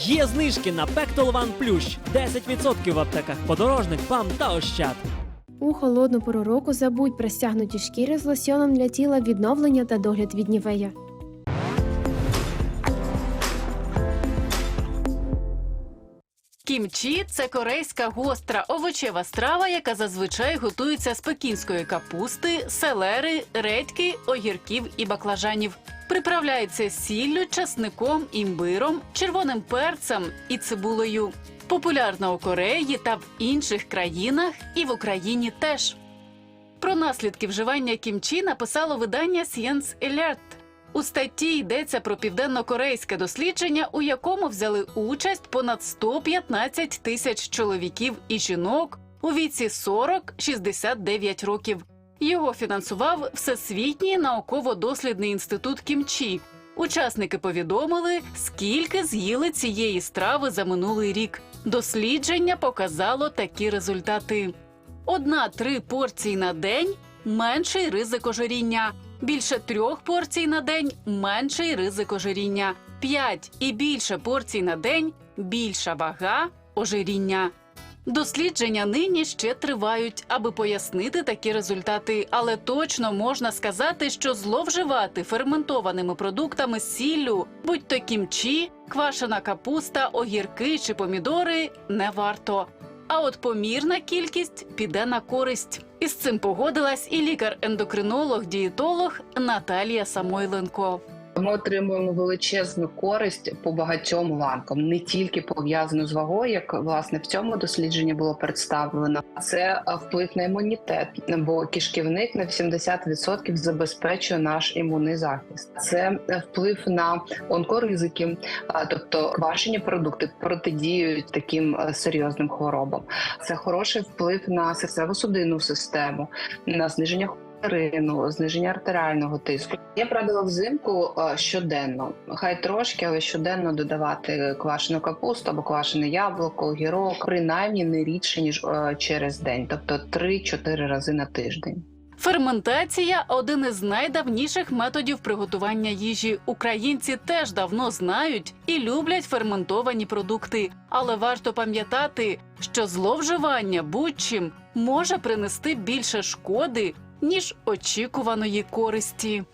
Є знижки на Пектолван Плющ 10% в аптеках подорожник, ПАМ та Ощад. У холодну пору року забудь про стягнуті шкіри з лосьоном для тіла відновлення та догляд від нівея. Кімчі це корейська гостра овочева страва, яка зазвичай готується з пекінської капусти, селери, редьки, огірків і баклажанів. Приправляється сіллю, часником, імбиром, червоним перцем і цибулею. Популярна у Кореї та в інших країнах, і в Україні теж. Про наслідки вживання кімчі написало видання Science Alert. У статті йдеться про південно-корейське дослідження, у якому взяли участь понад 115 тисяч чоловіків і жінок у віці 40-69 років. Його фінансував Всесвітній науково-дослідний інститут Кімчі. Учасники повідомили, скільки з'їли цієї страви за минулий рік. Дослідження показало такі результати: одна-три порції на день менший ризик ожиріння. Більше трьох порцій на день менший ризик ожиріння. П'ять і більше порцій на день більша вага ожиріння. Дослідження нині ще тривають, аби пояснити такі результати, але точно можна сказати, що зловживати ферментованими продуктами сіллю, будь то кімчі, квашена капуста, огірки чи помідори, не варто. А от помірна кількість піде на користь. Із цим погодилась і лікар-ендокринолог, дієтолог Наталія Самойленко. Ми отримуємо величезну користь по багатьом ланкам, не тільки пов'язану з вагою, як власне в цьому дослідженні було представлено. Це вплив на імунітет, бо кишківник на 80% забезпечує наш імунний захист. Це е, вплив на онкоризики, тобто квашені продукти протидіють таким е, серйозним хворобам. Це хороший вплив на серцево-судинну систему, на зниження зниження артеріального тиску. Я б радила взимку е, щоденно, хай трошки, але щоденно додавати квашену капусту або квашене яблуко, огірок, принаймні не рідше ніж е, через день, тобто 3-4 рази на тиждень. Ферментація один із найдавніших методів приготування їжі. Українці теж давно знають і люблять ферментовані продукти. Але варто пам'ятати, що зловживання будь-чим може принести більше шкоди ніж очікуваної користі.